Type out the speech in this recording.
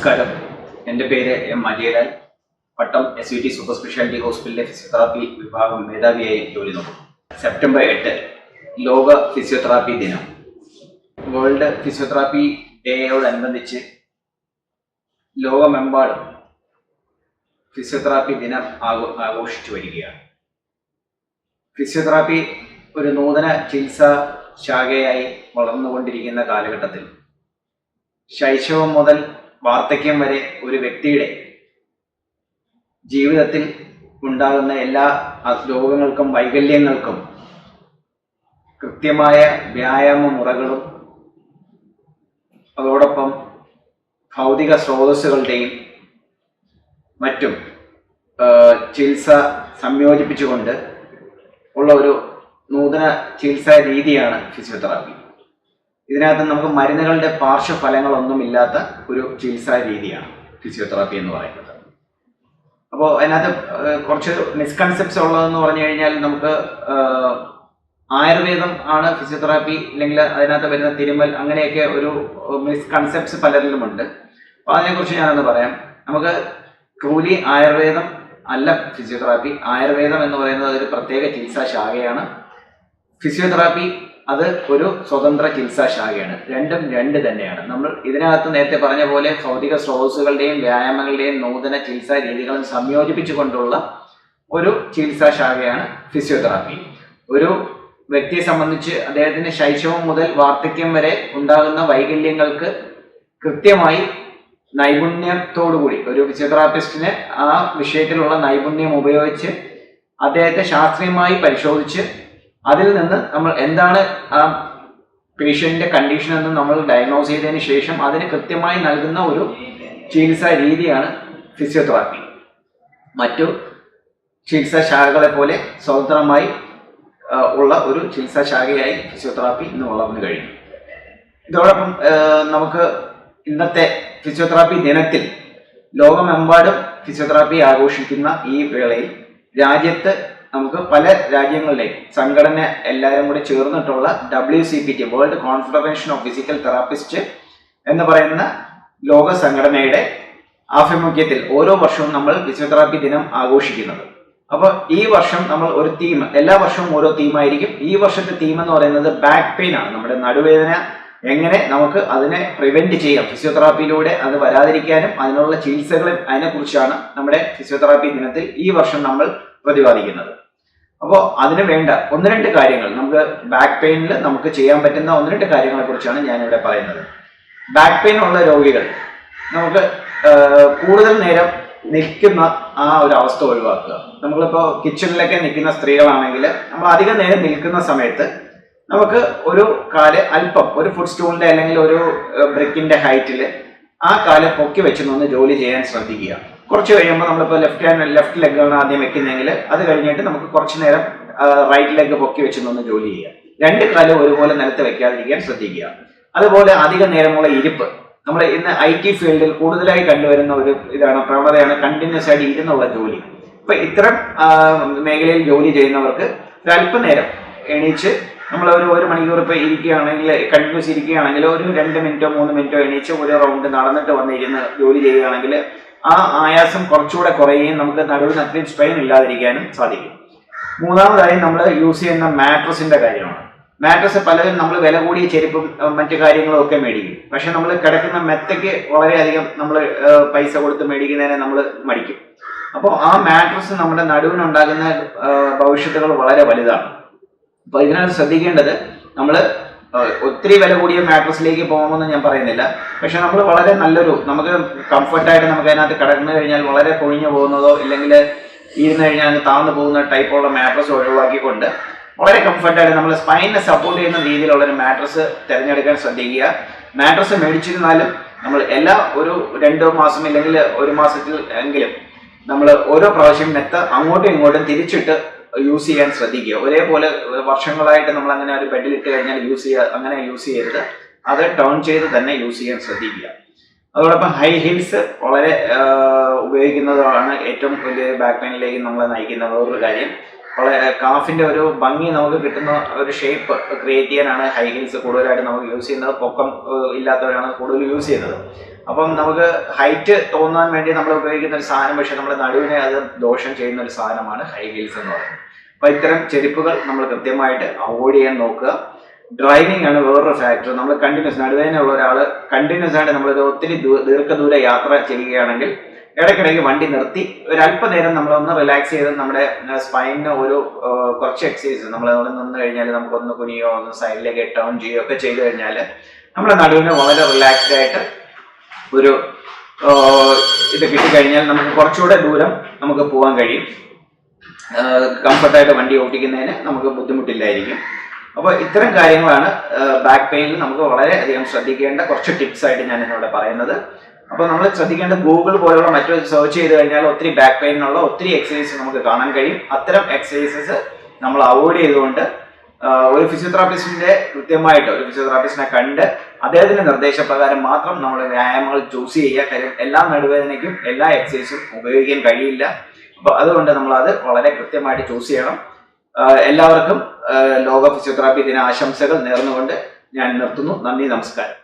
നമസ്കാരം. എന്റെ പേര് M Ajayalal. Pattom S V T super speciality ഹോസ്പിറ്റലിലെ ഫിസിയോതെറാപ്പി വിഭാഗം മേധാവിയായി ജോലി നോക്കും. സെപ്റ്റംബർ എട്ട് ലോക ഫിസിയോതെറാപ്പി ദിനം. വേൾഡ് ഫിസിയോതെറാപ്പി ഡേയോടനുബന്ധിച്ച് ലോകമെമ്പാടും ഫിസിയോതെറാപ്പി ദിനം ആഘോ ആഘോഷിച്ചു വരികയാണ്. ഫിസിയോതെറാപ്പി ഒരു നൂതന ചികിത്സാ ശാഖയായി വളർന്നുകൊണ്ടിരിക്കുന്ന കാലഘട്ടത്തിൽ ശൈശവം മുതൽ വാർദ്ധക്യം വരെ ഒരു വ്യക്തിയുടെ ജീവിതത്തിൽ ഉണ്ടാകുന്ന എല്ലാ രോഗങ്ങൾക്കും വൈകല്യങ്ങൾക്കും കൃത്യമായ വ്യായാമ മുറകളും അതോടൊപ്പം ഭൗതിക സ്രോതസ്സുകളുടെയും മറ്റും ചികിത്സ സംയോജിപ്പിച്ചുകൊണ്ട് ഉള്ള ഒരു നൂതന ചികിത്സാ രീതിയാണ് ഫിസിയോതെറാപ്പി. ഇതിനകത്ത് നമുക്ക് മരുന്നുകളുടെ പാർശ്വഫലങ്ങളൊന്നും ഇല്ലാത്ത ഒരു ചികിത്സാ രീതിയാണ് ഫിസിയോതെറാപ്പി എന്ന് പറയുന്നത്. അപ്പോൾ അതിനകത്ത് കുറച്ച് മിസ്കൺസെപ്റ്റ്സ് ഉള്ളതെന്ന് പറഞ്ഞു കഴിഞ്ഞാൽ നമുക്ക് ആയുർവേദം ആണ് ഫിസിയോതെറാപ്പി അല്ലെങ്കിൽ അതിനകത്ത് വരുന്ന തിരുമൽ അങ്ങനെയൊക്കെ ഒരു മിസ്കൺസെപ്റ്റ്സ് പലരിലുമുണ്ട്. അപ്പോൾ അതിനെക്കുറിച്ച് ഞാനൊന്ന് പറയാം. നമുക്ക് ട്രൂലി ആയുർവേദം അല്ല ഫിസിയോതെറാപ്പി. ആയുർവേദം എന്ന് പറയുന്നത് ഒരു പ്രത്യേക ചികിത്സാ ശാഖയാണ്. ഫിസിയോതെറാപ്പി അത് ഒരു സ്വതന്ത്ര ചികിത്സാ ശാഖയാണ്. രണ്ടും രണ്ട് തന്നെയാണ്. നമ്മൾ ഇതിനകത്ത് നേരത്തെ പറഞ്ഞ പോലെ ഭൗതിക സ്രോതസ്സുകളുടെയും വ്യായാമങ്ങളുടെയും നൂതന ചികിത്സാ രീതികളും സംയോജിപ്പിച്ചുകൊണ്ടുള്ള ഒരു ചികിത്സാ ശാഖയാണ് ഫിസിയോതെറാപ്പി. ഒരു വ്യക്തിയെ സംബന്ധിച്ച് അദ്ദേഹത്തിന് ശൈശവം മുതൽ വാർദ്ധക്യം വരെ ഉണ്ടാകുന്ന വൈകല്യങ്ങൾക്ക് കൃത്യമായി നൈപുണ്യത്തോടുകൂടി ഒരു ഫിസിയോതെറാപ്പിസ്റ്റിന് ആ വിഷയത്തിലുള്ള നൈപുണ്യം ഉപയോഗിച്ച് അദ്ദേഹത്തെ ശാസ്ത്രീയമായി പരിശോധിച്ച് അതിൽ നിന്ന് നമ്മൾ എന്താണ് ആ പേഷ്യന്റിന്റെ കണ്ടീഷൻ എന്ന് നമ്മൾ ഡയഗ്നോസ് ചെയ്തതിന് ശേഷം അതിന് കൃത്യമായി നൽകുന്ന ഒരു ചികിത്സാ രീതിയാണ് ഫിസിയോതെറാപ്പി മറ്റു ചികിത്സാ ശാഖകളെ പോലെ സ്വതന്ത്രമായി ഉള്ള ഒരു ചികിത്സാ ശാഖയായി ഫിസിയോതെറാപ്പി ഇന്ന് വളർന്നു കഴിഞ്ഞു. ഇതോടൊപ്പം നമുക്ക് ഇന്നത്തെ ഫിസിയോതെറാപ്പി ദിനത്തിൽ ലോകമെമ്പാടും ഫിസിയോതെറാപ്പി ആഘോഷിക്കുന്ന ഈ വേളയിൽ രാജ്യത്ത് നമുക്ക് പല രാജ്യങ്ങളിലെയും സംഘടന എല്ലാവരും കൂടി ചേർന്നിട്ടുള്ള W C P T world confederation of physical therapist എന്ന് പറയുന്ന ലോക സംഘടനയുടെ ആഭിമുഖ്യത്തിൽ ഓരോ വർഷവും നമ്മൾ ഫിസിയോതെറാപ്പി ദിനം ആഘോഷിക്കുന്നത്. അപ്പോൾ ഈ വർഷം നമ്മൾ ഒരു തീം എല്ലാ വർഷവും ഓരോ തീമായിരിക്കും ഈ വർഷത്തെ തീം എന്ന് പറയുന്നത് ബാക്ക് പെയിൻ ആണ്. നമ്മുടെ നടുവേദന എങ്ങനെ നമുക്ക് അതിനെ പ്രിവെന്റ് ചെയ്യാം? ഫിസിയോതെറാപ്പിയിലൂടെ അത് വരാതിരിക്കാനും അതിനുള്ള ചികിത്സകളും അതിനെക്കുറിച്ചാണ് നമ്മുടെ ഫിസിയോതെറാപ്പി ദിനത്തിൽ ഈ വർഷം നമ്മൾ പ്രതിപാദിക്കുന്നത്. അപ്പോൾ അതിന് വേണ്ട ഒന്ന് രണ്ട് കാര്യങ്ങൾ. നമുക്ക് ബാക്ക് പെയിനിൽ നമുക്ക് ചെയ്യാൻ പറ്റുന്ന ഒന്ന് രണ്ട് കാര്യങ്ങളെ കുറിച്ചാണ് ഞാനിവിടെ പറയുന്നത്. ബാക്ക് പെയിൻ ഉള്ള രോഗികൾ. നമുക്ക് കൂടുതൽ നേരം നിൽക്കുന്ന ആ ഒരു അവസ്ഥ ഒഴിവാക്കുക. നമ്മളിപ്പോൾ കിച്ചണിലൊക്കെ നിൽക്കുന്ന സ്ത്രീകളാണെങ്കിൽ നമ്മൾ അധികം നേരം നിൽക്കുന്ന സമയത്ത് നമുക്ക് ഒരു കാൽ അല്പം ഒരു ഫുഡ് സ്റ്റൂളിന്റെ അല്ലെങ്കിൽ ഒരു ബ്രിക്കിന്റെ ഹൈറ്റിൽ ആ കാൽ പൊക്കി വെച്ചൊന്ന് ജോലി ചെയ്യാൻ ശ്രദ്ധിക്കുക. കുറച്ച് കഴിയുമ്പോൾ നമ്മളിപ്പോൾ ലെഫ്റ്റ് ഹാൻഡ് ലെഫ്റ്റ് ലെഗാണ് ആദ്യം വെക്കുന്നതെങ്കിൽ അത് കഴിഞ്ഞിട്ട് നമുക്ക് കുറച്ച് നേരം റൈറ്റ് ലെഗ് പൊക്കി വെച്ച് നിന്ന് ജോലി ചെയ്യുക രണ്ട് കാലം ഒരുപോലെ നിലത്ത് വെക്കാതിരിക്കാൻ ശ്രദ്ധിക്കുക. അതുപോലെ അധിക നേരമുള്ള ഇരിപ്പ്. നമ്മൾ ഇന്ന് ഐ ടി ഫീൽഡിൽ കൂടുതലായി കണ്ടുവരുന്ന ഒരു ഇതാണ് പ്രവണതയാണ് കണ്ടിന്യൂസ് ആയിട്ട് ഇരുന്നുള്ള ജോലി. ഇപ്പൊ ഇത്തരം മേഖലയിൽ ജോലി ചെയ്യുന്നവർക്ക് ഒരല്പനേരം എണീച്ച് നമ്മൾ ഒരു ഒരു മണിക്കൂർ ഇപ്പൊ ഇരിക്കുകയാണെങ്കിൽ കണ്ടിന്യൂസ് ഇരിക്കുകയാണെങ്കിൽ ഒരു രണ്ട് മിനിറ്റോ മൂന്ന് മിനിറ്റോ എണീച്ച് ഒരു റൗണ്ട് നടന്നിട്ട് വന്നിരുന്ന് ജോലി ചെയ്യുകയാണെങ്കിൽ ആ ആയാസം കുറച്ചുകൂടെ കുറയുകയും നമുക്ക് നടുവിന് അത്രയും സ്ട്രെയിൻ ഇല്ലാതിരിക്കാനും സാധിക്കും. മൂന്നാമതായി നമ്മൾ യൂസ് ചെയ്യുന്ന മാട്രസിന്റെ കാര്യമാണ്. മാട്രസ് പലരും നമ്മൾ വില കൂടിയ ചെരുപ്പും മറ്റു കാര്യങ്ങളും ഒക്കെ മേടിക്കും. പക്ഷെ നമ്മൾ കിടക്കുന്ന മെത്തയ്ക്ക് വളരെയധികം നമ്മൾ പൈസ കൊടുത്ത് മേടിക്കുന്നതിനെ നമ്മൾ മടിക്കും. അപ്പോൾ ആ മാട്രസ് നമ്മുടെ നടുവിനുണ്ടാകുന്ന ഭവിഷ്യത്തുകൾ വളരെ വലുതാണ്. അപ്പോൾ ഇതിനകത്ത് ശ്രദ്ധിക്കേണ്ടത് നമ്മൾ ഒത്തിരി വില കൂടിയ മാട്രസിലേക്ക് പോകണമെന്ന് ഞാൻ പറയുന്നില്ല. പക്ഷെ നമ്മൾ വളരെ നല്ലൊരു നമുക്ക് കംഫർട്ടായിട്ട് നമുക്ക് അതിനകത്ത് കിടന്നു കഴിഞ്ഞാൽ വളരെ പൊഴിഞ്ഞു പോകുന്നതോ ഇല്ലെങ്കിൽ ഇരുന്ന് കഴിഞ്ഞാൽ താഴ്ന്നു പോകുന്ന ടൈപ്പുള്ള മാട്രസ് ഒഴിവാക്കിക്കൊണ്ട് വളരെ കംഫർട്ടായിട്ട് നമ്മൾ സ്പൈനെ സപ്പോർട്ട് ചെയ്യുന്ന രീതിയിലുള്ള ഒരു മാട്രസ് തിരഞ്ഞെടുക്കാൻ ശ്രദ്ധിക്കുക. മാട്രസ് മേടിച്ചിരുന്നാലും നമ്മൾ എല്ലാ ഒരു രണ്ടോ മാസം ഇല്ലെങ്കിൽ ഒരു മാസത്തിൽ എങ്കിലും നമ്മൾ ഓരോ പ്രാവശ്യം മെത്ത അങ്ങോട്ടും ഇങ്ങോട്ടും തിരിച്ചിട്ട് യൂസ് ചെയ്യാൻ ശ്രദ്ധിക്കുക. ഒരേപോലെ വർഷങ്ങളായിട്ട് നമ്മൾ അങ്ങനെ ഒരു ബെഡിൽ ഇട്ട് കഴിഞ്ഞാൽ യൂസ് ചെയ്യുക അങ്ങനെ യൂസ് ചെയ്യരുത്. അത് ടേൺ ചെയ്ത് തന്നെ യൂസ് ചെയ്യാൻ ശ്രദ്ധിക്കുക. അതോടൊപ്പം ഹൈ ഹീൽസ് വളരെ ഉപയോഗിക്കുന്നതാണ് ഏറ്റവും വലിയ ബാക്ക് പെയിനിലേക്ക് നമ്മളെ നയിക്കുന്ന വേറൊരു കാര്യം. വളരെ കാഫിന്റെ ഒരു ഭംഗി നമുക്ക് കിട്ടുന്ന ഒരു ഷേപ്പ് ക്രിയേറ്റ് ചെയ്യാനാണ് ഹൈ ഹീൽസ് കൂടുതലായിട്ട് നമുക്ക് യൂസ് ചെയ്യുന്നത്. പൊക്കം ഇല്ലാത്തവരാണ് കൂടുതൽ യൂസ് ചെയ്യുന്നത്. അപ്പം നമുക്ക് ഹൈറ്റ് തോന്നാൻ വേണ്ടി നമ്മൾ ഉപയോഗിക്കുന്ന ഒരു സാധനം പക്ഷേ നമ്മുടെ നടുവിനെ അത് ദോഷം ചെയ്യുന്ന ഒരു സാധനമാണ് ഹൈ ഹീൽസ് എന്ന് പറയുന്നത്. അപ്പം ഇത്തരം ചെരുപ്പുകൾ നമ്മൾ കൃത്യമായിട്ട് അവോയ്ഡ് ചെയ്യാൻ നോക്കുക. ഡ്രൈവിംഗ് ആണ് വേറൊരു ഫാക്ടർ നമ്മൾ കണ്ടിന്യൂസ് നടുവേദനയുള്ള ഒരാൾ കണ്ടിന്യൂസ് ആയിട്ട് നമ്മളൊരു ഒത്തിരി ദീർഘദൂര യാത്ര ചെയ്യുകയാണെങ്കിൽ ഇടയ്ക്കിടയ്ക്ക് വണ്ടി നിർത്തി. ഒരല്പനേരം നമ്മളൊന്ന് റിലാക്സ് ചെയ്ത് നമ്മുടെ സ്പൈനിന് ഒരു കുറച്ച് എക്സസൈസ് നമ്മൾ അവിടെ നിന്ന് കഴിഞ്ഞാൽ നമുക്ക് ഒന്ന് കുനിയോ ഒന്ന് സൈഡിലേക്ക് ടേൺ ചെയ്യുകയോ ഒക്കെ ചെയ്ത് കഴിഞ്ഞാൽ നമ്മുടെ നടുവിന് വളരെ റിലാക്സ്ഡ് ആയിട്ട് ഒരു ഇത് കിട്ടിക്കഴിഞ്ഞാൽ നമുക്ക് കുറച്ചുകൂടെ ദൂരം നമുക്ക് പോകാൻ കഴിയും. കംഫർട്ടായിട്ട് വണ്ടി ഓടിക്കുന്നതിന് നമുക്ക് ബുദ്ധിമുട്ടില്ലായിരിക്കും. അപ്പോൾ ഇത്തരം കാര്യങ്ങളാണ് ബാക്ക് പെയിനിൽ നമുക്ക് വളരെ അധികം ശ്രദ്ധിക്കേണ്ട കുറച്ച് ടിപ്സ് ആയിട്ട് ഞാൻ ഇന്നിവിടെ പറയുന്നത്. അപ്പോൾ നമ്മൾ ശ്രദ്ധിക്കേണ്ട ഗൂഗിൾ പോലുള്ള മറ്റു സെർച്ച് ചെയ്ത് കഴിഞ്ഞാൽ ഒത്തിരി ബാക്ക് പെയിനുള്ള ഒത്തിരി എക്സസൈസ് നമുക്ക് കാണാൻ കഴിയും. അത്തരം എക്സസൈസസ് നമ്മൾ അവോയ്ഡ് ചെയ്തുകൊണ്ട് ഒരു ഫിസിയോതെറാപ്പിസ്റ്റിന്റെ കൃത്യമായിട്ട് ഒരു ഫിസിയോതെറാപ്പിസ്റ്റിനെ കണ്ട് അദ്ദേഹത്തിന്റെ നിർദ്ദേശപ്രകാരം മാത്രം നമ്മൾ വ്യായാമങ്ങൾ ചൂസ് ചെയ്യുക. കാര്യം എല്ലാ നടുവേദനയ്ക്കും എല്ലാ എക്സസൈസും ഉപയോഗിക്കാൻ കഴിയില്ല. അപ്പോൾ അതുകൊണ്ട് നമ്മൾ അത് വളരെ കൃത്യമായിട്ട് ചൂസ് ചെയ്യണം. എല്ലാവർക്കും ലോക ഫിസിയോതെറാപ്പി ദിന ആശംസകൾ നേർന്നുകൊണ്ട് ഞാൻ നിർത്തുന്നു. നന്ദി നമസ്കാരം.